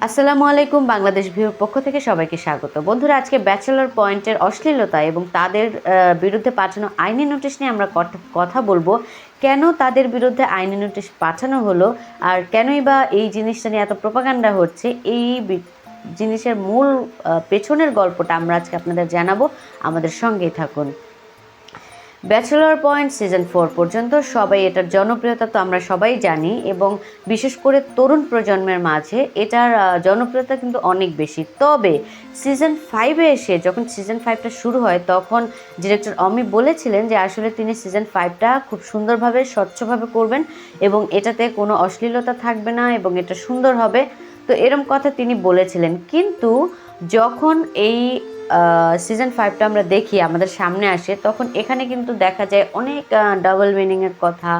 আসসালামু আলাইকুম, বাংলাদেশ ভিউর পক্ষ থেকে সবাইকে স্বাগত। বন্ধুরা, আজকে ব্যাচেলর পয়েন্টের অশ্লীলতা এবং তাদের বিরুদ্ধে পাঠানো আইনি নোটিশ নিয়ে আমরা কথা- বলব। কেন তাদের বিরুদ্ধে আইনি নোটিশ পাঠানো হলো আর কেনই বা এই জিনিসটা নিয়ে এত প্রপাগান্ডা হচ্ছে, এই জিনিসের মূল পেছনের গল্পটা আমরা আজকে আপনাদের জানাব। আমাদের সঙ্গেই থাকুন। ব্যাচেলর পয়েন্ট সিজন ফোর পর্যন্ত সবাই এটার জনপ্রিয়তা তো আমরা সবাই জানি এবং বিশেষ করে তরুণ প্রজন্মের মাঝে এটার জনপ্রিয়তা কিন্তু অনেক বেশি। তবে সিজন ফাইভে এসে যখন সিজন ফাইভটা শুরু হয়, তখন ডিরেক্টর অমি বলেছিলেন যে আসলে তিনি সিজন ফাইভটা খুব সুন্দরভাবে, স্বচ্ছভাবে করবেন এবং এটাতে কোনো অশ্লীলতা থাকবে না এবং এটা সুন্দর হবে। তো এরম কথা তিনি বলেছিলেন। কিন্তু যখন এই সিজন ফাইভটা আমরা দেখি, আমাদের সামনে আসে, তখন এখানে কিন্তু দেখা যায় অনেক ডাবল মিনিংয়ের কথা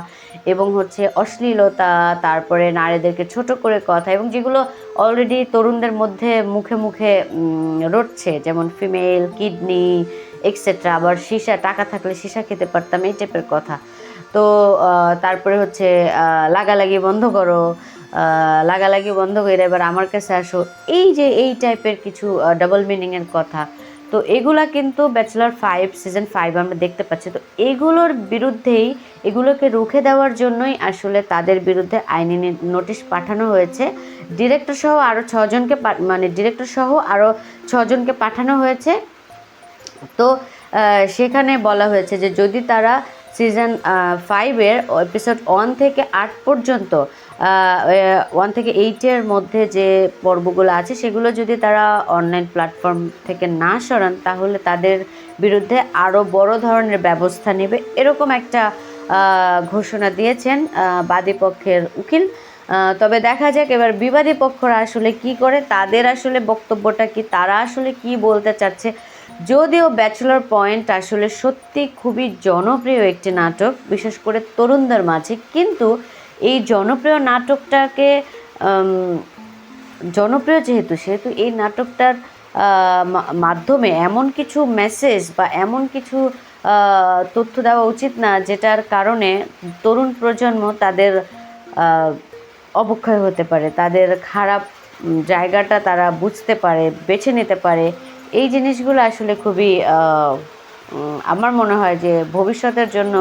এবং হচ্ছে অশ্লীলতা, তারপরে নারীদেরকে ছোট করে কথা এবং যেগুলো অলরেডি তরুণদের মধ্যে মুখে মুখে রটছে, যেমন ফিমেল কিডনি এক্সেট্রা আবার সীসা, টাকা থাকলে সীসা খেতে পারতাম, এই টাইপের কথা। তো তারপরে হচ্ছে লাগালাগি বন্ধ করো লাগালাগি বন্ধ করে এবার আমার কাছে আসো। এই যে এই টাইপের কিছু ডাবল মিনিংয়ের কথা, তো এগুলা কিন্তু ব্যাচেলার ফাইভ সিজন ফাইভ আমরা দেখতে পাচ্ছি। তো এগুলোর বিরুদ্ধেই এগুলোকে রুখে দেওয়ার জন্যই আসলে তাদের বিরুদ্ধে আইনি নোটিশ পাঠানো হয়েছে। ডিরেক্টর সহ আরও ছজনকে মানে ডিরেক্টর সহ আরও ছজনকে পাঠানো হয়েছে। তো সেখানে বলা হয়েছে যে যদি তারা সিজন ফাইভের এপিসোড ওয়ান থেকে আট পর্যন্ত ওয়ান থেকে এইটের মধ্যে যে পর্বগুলো আছে সেগুলো যদি তারা অনলাইন প্ল্যাটফর্ম থেকে না সরান তাহলে তাদের বিরুদ্ধে আরও বড় ধরনের ব্যবস্থা নেবে। এরকম একটা ঘোষণা দিয়েছেন আহ, বাদী পক্ষের উকিল। তবে দেখা যাক এবার বিবাদী পক্ষরা আসলে কি করে তাদের আসলে বক্তব্যটা কি তারা আসলে কি বলতে চাচ্ছে। যদিও ব্যাচেলর পয়েন্ট আসলে সত্যি খুবই জনপ্রিয় একটি নাটক বিশেষ করে তরুণদের মাঝে কিন্তু এই জনপ্রিয় নাটকটাকে জনপ্রিয় যেহেতু, সেহেতু এই নাটকটার মাধ্যমে এমন কিছু মেসেজ বা এমন কিছু তথ্য দেওয়া উচিত না যেটার কারণে তরুণ প্রজন্ম তাদের অবক্ষয় হতে পারে, তাদের খারাপ জায়গাটা তারা বুঝতে পারে, বেছে নিতে পারে। এই জিনিসগুলো আসলে খুবই আমার মনে হয় যে ভবিষ্যতের জন্য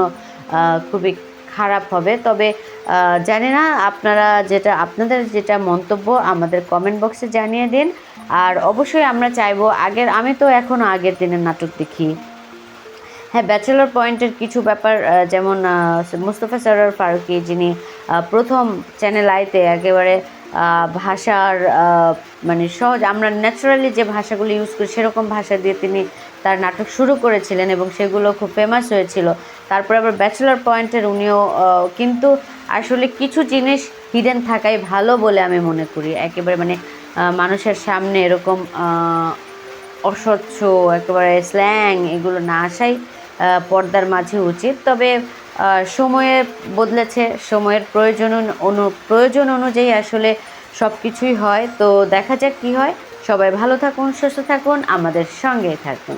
খুবই খারাপ হবে। তবে জানি না, আপনারা যেটা, আপনাদের যেটা মন্তব্য আমাদের কমেন্ট বক্সে জানিয়ে দিন। আর অবশ্যই আমরা চাইব আগের, আমি তো এখনও আগের দিনের নাটক দেখি। হ্যাঁ ব্যাচেলর পয়েন্টের কিছু ব্যাপার যেমন মুস্তফা সরার ফারুকি, যিনি প্রথম চ্যানেল আইতে একেবারে ভাষার মানে সহজ, আমরা ন্যাচারালি যে ভাষাগুলো ইউজ করি, সেরকম ভাষা দিয়ে তিনি তার নাটক শুরু করেছিলেন এবং সেগুলো খুব ফেমাস হয়েছিল। তারপরে আবার ব্যাচেলর পয়েন্টের উনিও কিন্তু আসলে কিছু জিনিস হিডেন থাকাই ভালো বলে আমি মনে করি। একেবারে মানে মানুষের সামনে এরকম অস্বচ্ছ, একেবারে স্ল্যাং এগুলো না আসাই পর্দার মাঝে উচিত। তবে সময়ে বদলেছে, সময়ের প্রয়োজন অনু, প্রয়োজন অনুযায়ী আসলে সব কিছুই হয়। তো দেখা যাক কী হয়। সবাই ভালো থাকুন, সুস্থ থাকুন, আমাদের সঙ্গেই থাকুন।